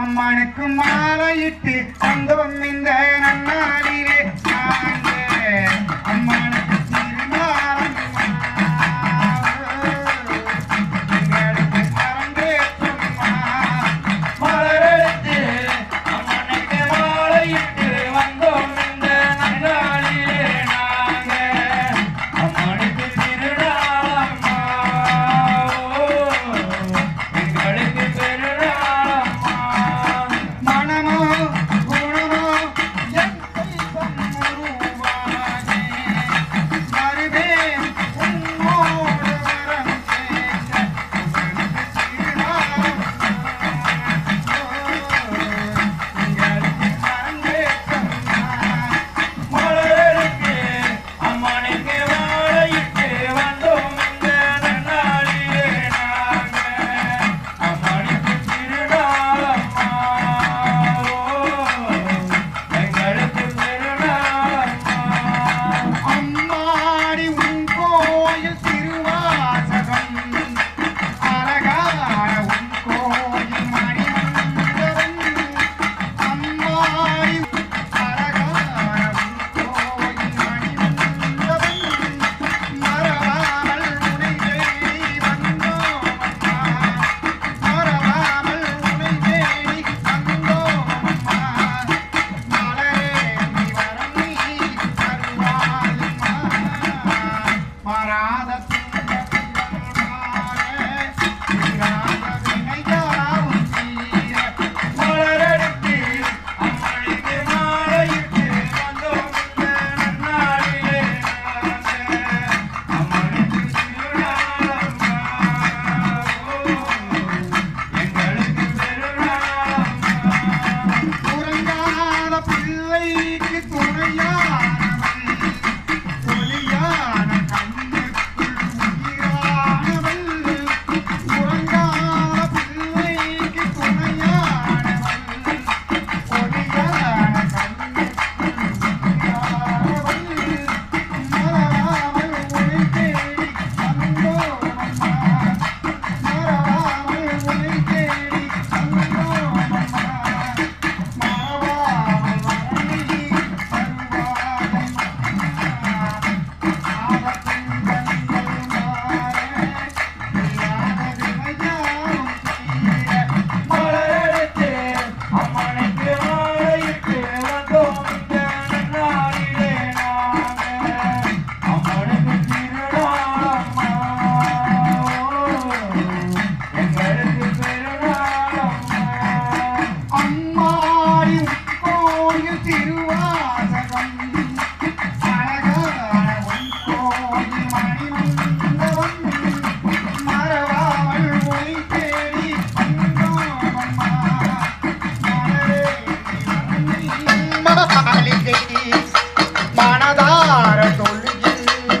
அம்மானுக்கு மாலையிட்டு சந்தோம் இந்த நன்னாளிலே.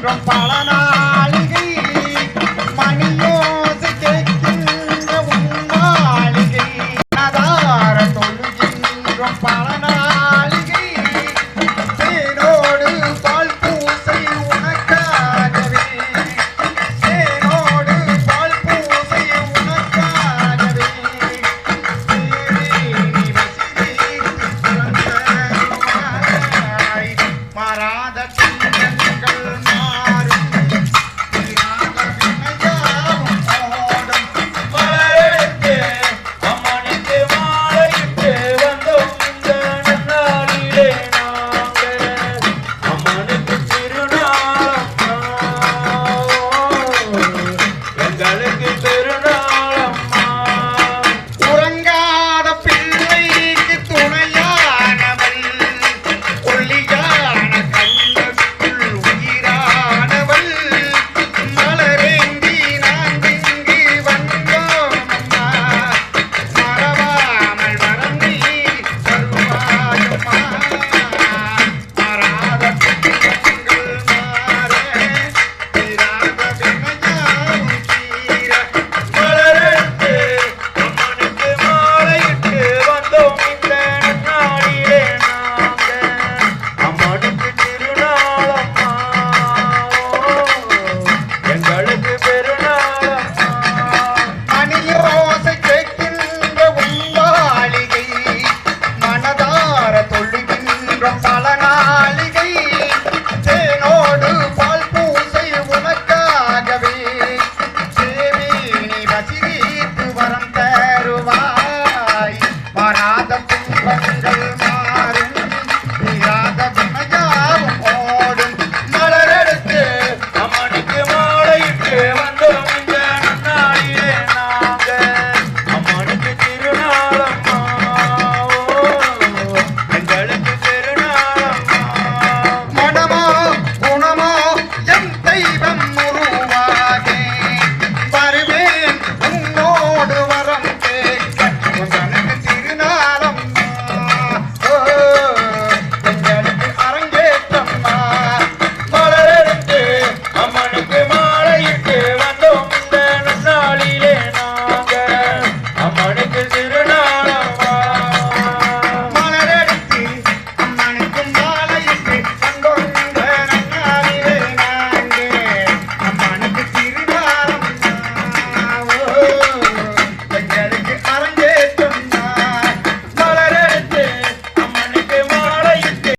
I'm from Palana.